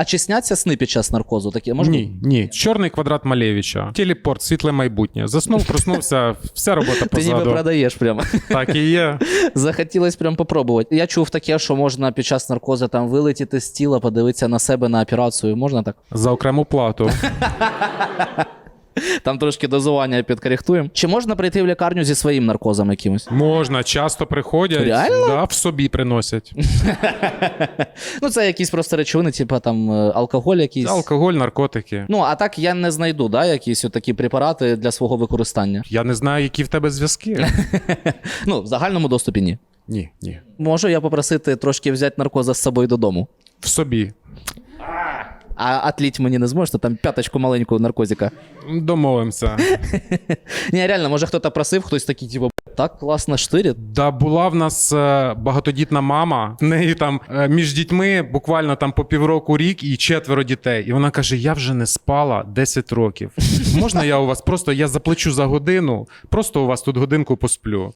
А чи сняться сни під час наркозу? Такі можна? Ні, ні. Чорний квадрат Малевича. Телепорт, світле майбутнє. Заснув, проснувся, вся робота Ти ніби позаду. продаєш прямо. Так і є. Захотілось прям попробувати. Я чув таке, що можна під час наркозу там вилетіти з тіла, подивитися на себе на операцію. Можна так? За окрему плату. Там трошки дозування підкоректуємо. Чи можна прийти в лікарню зі своїм наркозом якимось? Можна, часто приходять. Реально? Да, в собі приносять. Ну, це якісь просто речовини, типу там е, алкоголь якийсь. Алкоголь, наркотики. Ну, а так я не знайду, да, якісь такі препарати для свого використання. Я не знаю, які в тебе зв'язки. Ну, в загальному доступі ні. Ні, ні. Можу я попросити трошки взяти наркоза з собою додому. В собі. А отліть мені не зможете, там п'яточку маленьку наркозика. Домовимося. Ні, реально, може хтось просив, хтось такий, типу, так класно штирить. Да, була в нас е, багатодітна мама. В неї там е, між дітьми буквально там по півроку рік і четверо дітей. І вона каже: Я вже не спала 10 років. Можна я у вас просто я заплачу за годину, просто у вас тут годинку посплю.